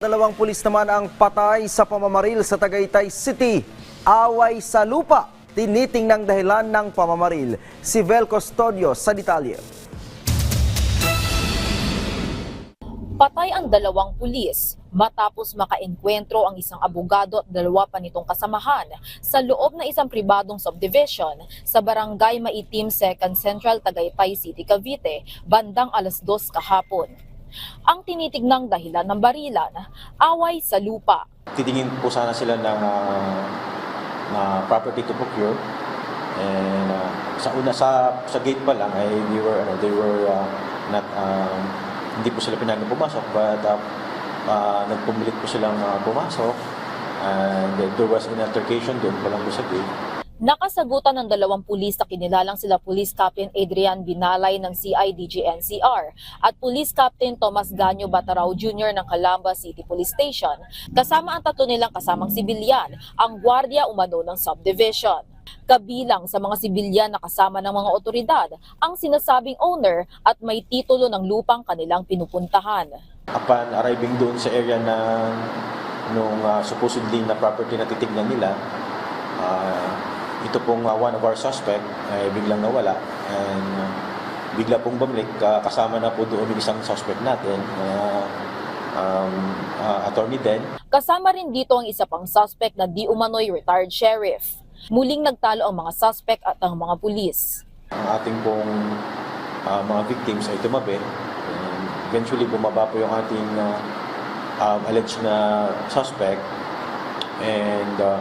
Dalawang pulis naman ang patay sa pamamaril sa Tagaytay City. Away sa lupa. Tinitingnang dahilan ng pamamaril. Si Vel Custodio sa detalye. Patay ang dalawang pulis matapos makaenkwentro ang isang abogado at dalawa pa nitong kasamahan sa loob ng isang pribadong subdivision sa Barangay Maitim 2nd Central Tagaytay City, Cavite, bandang alas 2 kahapon. Ang tinitignang dahilan ng barilan, away sa lupa. titingin po sana sila ng ah, na property to procure. And ah, sa una sa sa gate pa lang ay they were ano they were ah, not um, hindi po sila pinayagan pumasok. But uh, uh, nagpumilit po silang ah, pumasok. And there was an altercation doon pa lang po sa gate Nakasagutan ng dalawang pulis na kinilalang sila Police Captain Adrian Binalay ng CIDG NCR at Police Captain Thomas Ganyo Batarao Jr. ng Calamba City Police Station kasama ang tatlo nilang kasamang sibilyan, ang gwardiya umano ng subdivision. Kabilang sa mga sibilyan na kasama ng mga otoridad ang sinasabing owner at may titulo ng lupang kanilang pinupuntahan. upon arriving doon sa area ng nung ah, supposedly na property na titignan nila ah, ito pong ah, one of our suspect ay biglang nawala. And ah, bigla pong bumalik. Ah, kasama na po doon yung isang suspect natin na um, ah, attorney Den Kasama rin dito ang isa pang suspect na di umano'y retired sheriff. Muling nagtalo ang mga suspect at ang mga pulis. ang ating pong ah, mga victims ay tumabi. And eventually bumaba po yung ating ah, um, alleged na suspect. And uh,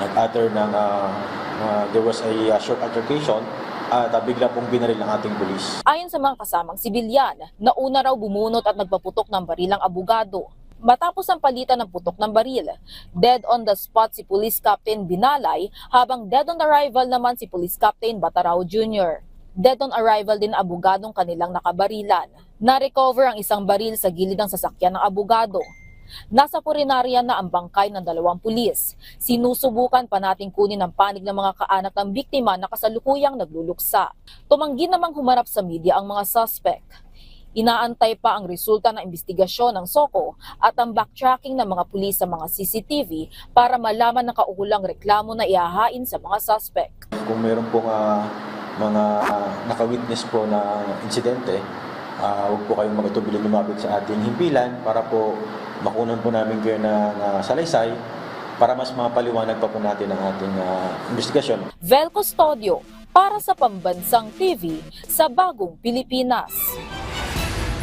nag-utter ng ah, ah, there was a ah, short altercation at ah, bigla pong binaril ng ating pulis. Ayon sa mga kasamang sibilyan, nauna raw bumunot at nagpaputok ng barilang abogado. Matapos ang palitan ng putok ng baril, dead on the spot si Police Captain Binalay habang dead on arrival naman si Police Captain Batarao Jr. Dead on arrival din ang abogadong kanilang nakabarilan. Na-recover ang isang baril sa gilid ng sasakyan ng abogado. Nasa purinarya na ang bangkay ng dalawang pulis. Sinusubukan pa nating kunin ang panig ng mga kaanak ng biktima na kasalukuyang nagluluksa. Tumanggi namang humarap sa media ang mga suspect. Inaantay pa ang resulta ng investigasyon ng SOCO at ang backtracking ng mga pulis sa mga CCTV para malaman ng kaukulang reklamo na iahain sa mga suspect. Kung meron pong ah, mga ah, nakawitness po na insidente, ah, huwag po kayong magatubiling lumapit sa ating himpilan para po makunan po namin kayo ng ah, salaysay para mas mapaliwanag pa po natin ang ating ah, investigasyon. Vel Custodio para sa Pambansang TV sa Bagong Pilipinas.